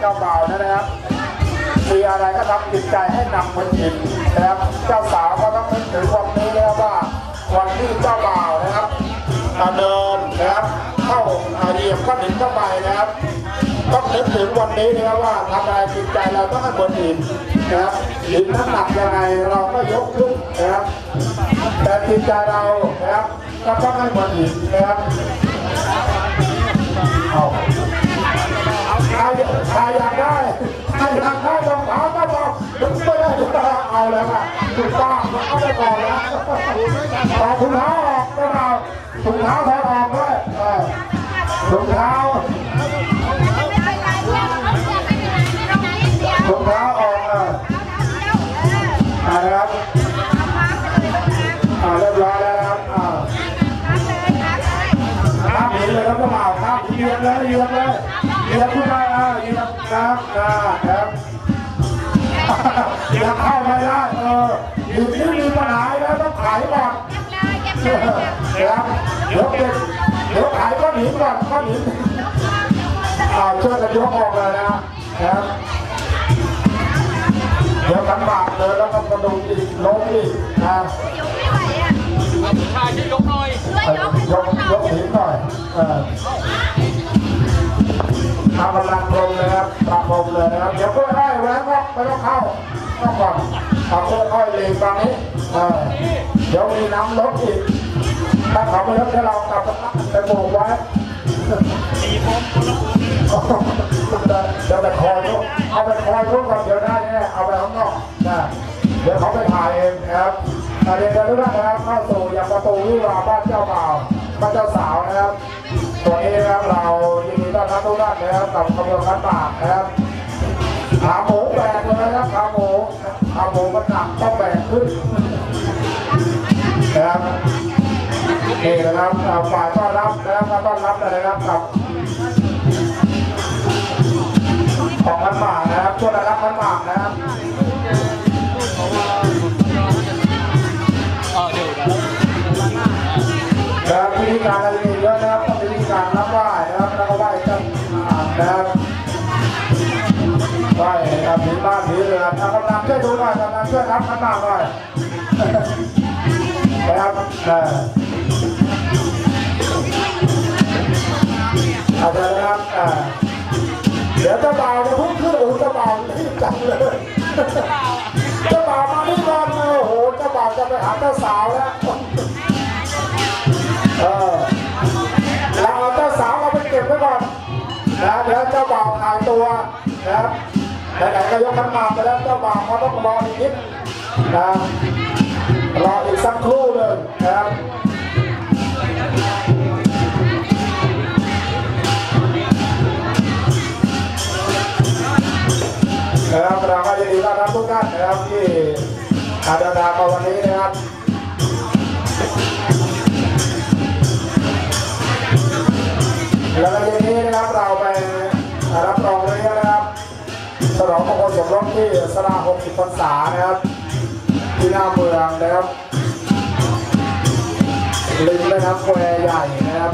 เจ้าบ้านะครับ มีอะไรก็ทำจิตใจให้นักเหมือนหินนะครับ เจ้าสาวก็ต้องนึกถึงวันนี้นะครับว่าวันที่เจ้าบ่าวนะครับเดินนะครับ เข้าเหยียบก้อนหินเข้าไปนะครับต้องนึกถึงวันนี้นะครับว่าทำอะไรจิตใจเราต้องให้เหมือนหินนะครับหินน้ำหนักยังไงเราก็ยกขึ้นนะครับ แต่จิตใจเรานะครับก็ต้องให้เหมือนหินนะครับเอา ก่อนแต่ถุงเท้าออกก็เอาถุงเท้าถอดออกด้วยเออถุงเท้าถุงเท้าออกอะอ่านะครับอ่าเรียบร้อยแล้วนะครับอ่าข้ามหินเลยครับกระเป๋าข้ามเหยียบเลยเหยียบเลยเหยียบขึ้นไปอ่าเหยียบนะครับอ่าครับเยียบเข้าไม่ได้เออ นะครับเดี๋ยวเก็บเดี๋ยวขายก้อนหินก่อนก้อนหินอ่าช่วยกันยกออกเลยนะครับเดี๋ยวกันบาดเลยแล้วก็กระดูกอีกล้มอีกนะชายช่วยยกหน่อยยกยกหินหน่อยเออทำกำลังลมเลยครับปรับลมเลยนะครับเดี๋ยวค่อยๆแหวนก็ไม่ต้องเข้าต้องก่อนเอาค่อยๆเลงตรงนี้เออ เดี๋ยวมีน้ำลดอีก ถ้าเขาไม่ลดให้เรากลับไปโบกไว้ตีผมคนละคนเดี๋ยวไปคอยลูกเอาไปคอยลูกก่อนเดี๋ยวได้แน่เอาไปข้างนอกนะเดี๋ยวเขาไปถ่ายเองนะครับอ่าเรียนกันทุกท่านนะครับเข้าสู่ยังประตูวิวาบ้านเจ้าบ่าวบ้านเจ้าสาวนะครับ ตัวนี้นะครับเรายินดีต้อนรับทุกท่านนะครับกับขบวนการปากนะครับขาหมูแบกเลยนะครับขาหมูขาหมูมันหนักต้องแบกขึ้น นี่นะครับฝ่ายต้อนรับนะครับต้อนรับนะครับกับของมันหมากนะครับช่วงระดับมันหมากนะครับเดี๋ยวนะครับมีการอะไรเยอะนะครับต้องมีวิธีการรับไหว้นะครับแล้วก็ไหว้เจ้าอ่างนะครับไหว้กับผีบ้านผีเรือนเอากำลังช่วยดูหน่อยกำลังช่วยรับมันหมากหน่อยนะครับ อาจารย์ครับเออเดี๋ยวเจ้าบ่าวจะพุ่งขึ้นโอ้เจ้าบ่าวรีบจังเลยเจ้าบ่าวมาที่ก่อนเลยโอ้โหเจ้าบ่าวจะไปหาเจ้าสาวแล้วเออเราเอาเจ้าสาวเราไปเก็บไว้ก่อนนะเดี๋ยวเจ้าบ่าวถ่ายตัวนะครับไหนๆก็ยกขันหมากไปแล้วเจ้าบ่าวเขาต้องรออีกนิดนะรออีกสักครู่หนึ่งนะครับ นะครับเราก็ยินดีต้อนรับทุกท่านนะครับที่อาเดินทางมาวันนี้นะครับแล้วก็ทีนี้นะครับเราไปรับรองเลยนะครับฉลองมงคลสมรสที่สลา60พรรษานะครับที่หน้าเมืองนะครับ ลึกนะครับแควใหญ่นะครับ